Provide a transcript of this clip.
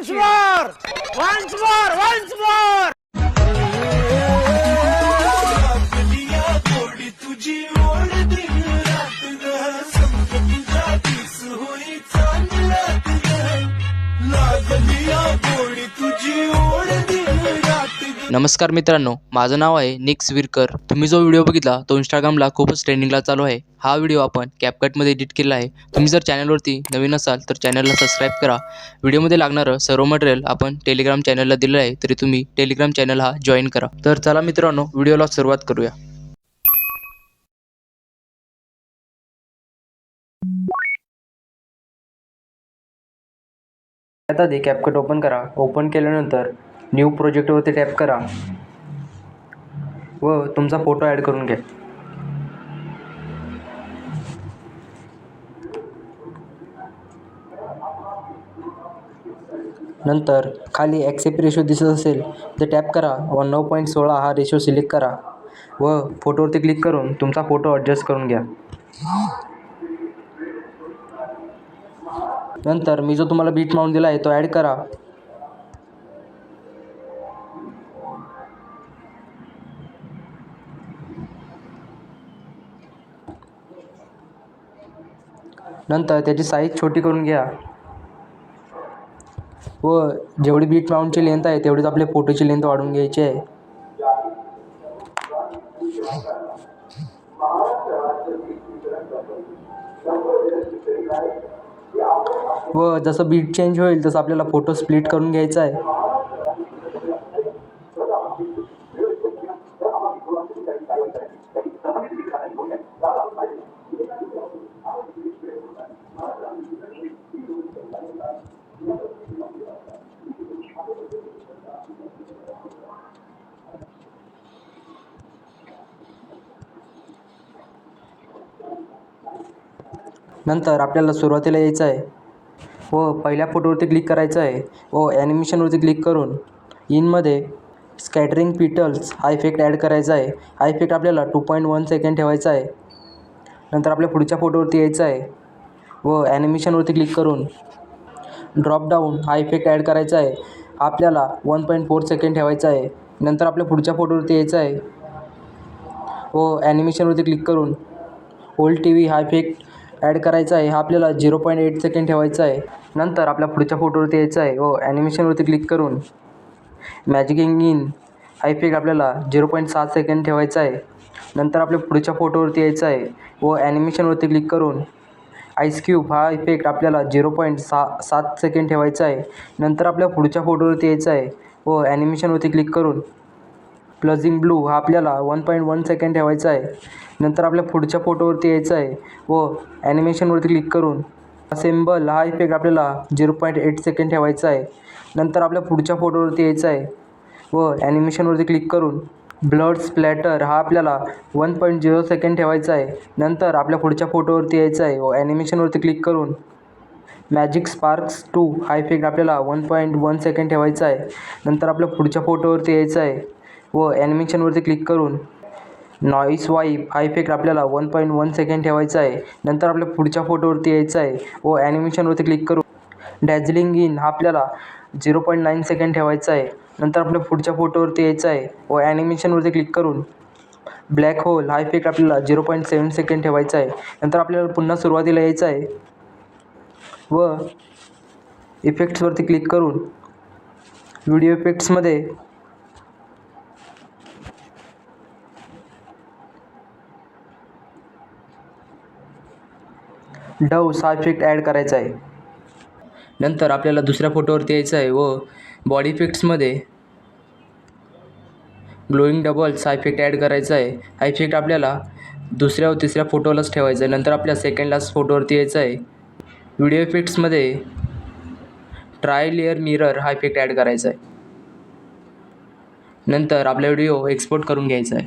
Once more! Once more! Once more! नमस्कार मित्रांनो माझं नाव आहे निक्स विरकर तुम्ही जो व्हिडिओ बघितला तो इंस्टाग्रामला खूपच ट्रेंडिंगला चालू आहे हा व्हिडिओ आपण कॅपकटमध्ये एडिट केला आहे. तुम्ही जर चॅनलवरती नवीन असाल तर चॅनलला सबस्क्राईब करा. व्हिडिओमध्ये लागणारं सर्व मटेरियल आपण टेलिग्राम चॅनलला दिलं आहे तरी तुम्ही टेलिग्राम चॅनल हा जॉईन करा. तर चला मित्रांनो व्हिडिओला सुरुवात करूया. त्यात आधी कॅपकट ओपन करा. ओपन केल्यानंतर न्यू प्रोजेक्टवरती टॅप करा. व तुमचा फोटो ॲड करून घ्या. नंतर खाली ॲक्सेप्ट रेशो दिसत असेल तर टॅप करा व नऊ पॉईंट सोळा हा रेशो सिलेक्ट करा व फोटोवरती क्लिक करून तुमचा फोटो ॲडजस्ट करून घ्या. नंतर मी जो तुम्हाला बीट माऊंट दिला आहे तो ॲड करा. नंतर त्याची साईज छोटी करून घ्या. व जेवढी बीट माउंटची लेंथ आहे तेवढीच आपल्या फोटोची लेंथ वाढून घ्यायची आहे. व जसं बीट चेंज होईल तसं आपल्याला फोटो स्प्लिट करून घ्यायचा आहे. नंतर आपल्याला सुरुवातीला यायचं आहे. व पहिल्या फोटोवरती क्लिक करायचं आहे. व ॲनिमेशनवरती क्लिक करून इनमध्ये स्कॅटरिंग पिटल्स हा इफेक्ट ॲड करायचा आहे. हा इफेक्ट आपल्याला टू पॉईंट वन सेकंड ठेवायचा आहे. नंतर आपल्या पुढच्या फोटोवरती यायचं आहे. व ॲनिमेशनवरती क्लिक करून ड्रॉप डाऊन हा इफेक्ट ॲड करायचा आहे. आपल्याला वन पॉईंट फोर सेकंड ठेवायचा आहे. नंतर आपल्या पुढच्या फोटोवरती यायचं आहे. व ॲनिमेशनवरती क्लिक करून ओल्ड टी व्ही हा इफेक्ट ॲड करायचा आहे. हा आपल्याला झिरो पॉईंट एट सेकंड ठेवायचा आहे. नंतर आपल्या पुढच्या फोटोवरती यायचं आहे. व ॲनिमेशनवरती क्लिक करून मॅजिक इन हा इफेक्ट आपल्याला झिरो पॉईंट सात सेकंड ठेवायचा आहे. नंतर आपल्या पुढच्या फोटोवरती यायचं आहे. व ॲनिमेशनवरती क्लिक करून आईस क्यूब हा इफेक्ट आपल्याला झिरो पॉईंट सहा सात सेकंड ठेवायचा आहे. नंतर आपल्या पुढच्या फोटोवरती यायचं आहे. व ॲनिमेशनवरती क्लिक करून प्लजिंग ब्लू हा आपल्याला वन पॉईंट वन सेकंड ठेवायचा आहे. नंतर आपल्या पुढच्या फोटोवरती यायचं आहे व ॲनिमेशनवरती क्लिक करून असेंबल हा इफेक्ट आपल्याला झिरो पॉईंट एट सेकंड ठेवायचा आहे. नंतर आपल्या पुढच्या फोटोवरती यायचं आहे व ॲनिमेशनवरती क्लिक करून ब्लड स्प्लॅटर हा आपल्याला वन पॉईंट झिरो सेकंड ठेवायचा आहे. नंतर आपल्या पुढच्या फोटोवरती यायचं आहे व ॲनिमेशनवरती क्लिक करून मॅजिक स्पार्क्स टू हा इफेक्ट आपल्याला वन पॉईंट वन सेकंड ठेवायचा आहे. नंतर आपल्या पुढच्या फोटोवरती यायचं आहे. व ॲनिमेशनवरती क्लिक करून नॉईस वाईप हा इफेक्ट आपल्याला वन पॉईंट वन सेकंड ठेवायचा आहे. नंतर आपल्या पुढच्या फोटोवरती यायचं आहे व ॲनिमेशनवरती क्लिक करून डॅझलिंग इन हा आपल्याला झिरो पॉईंट नाईन सेकंड ठेवायचा आहे. नंतर आपल्या पुढच्या फोटोवरती यायचं आहे व ॲनिमेशनवरती क्लिक करून ब्लॅक होल हा इफेक्ट आपल्याला झिरो पॉईंट सेवन सेकंड ठेवायचा आहे. नंतर आपल्याला पुन्हा सुरुवातीला यायचं आहे व इफेक्ट्सवरती क्लिक करून व्हिडिओ इफेक्ट्समध्ये डव्स हा इफेक्ट ॲड करायचा आहे. नंतर आपल्याला दुसऱ्या फोटोवरती यायचं आहे व बॉडी इफेक्ट्समध्ये ग्लोईंग डबल्स हा इफेक्ट ॲड करायचा आहे. हा इफेक्ट आपल्याला दुसऱ्या व तिसऱ्या फोटोलाच ठेवायचा आहे. नंतर आपल्या सेकंड लास्ट फोटोवरती यायचं आहे. व्हिडिओ इफेक्ट्समध्ये ट्राय लेअर मिरर हा इफेक्ट ॲड करायचा आहे. नंतर आपला व्हिडिओ एक्सपोर्ट करून घ्यायचा आहे.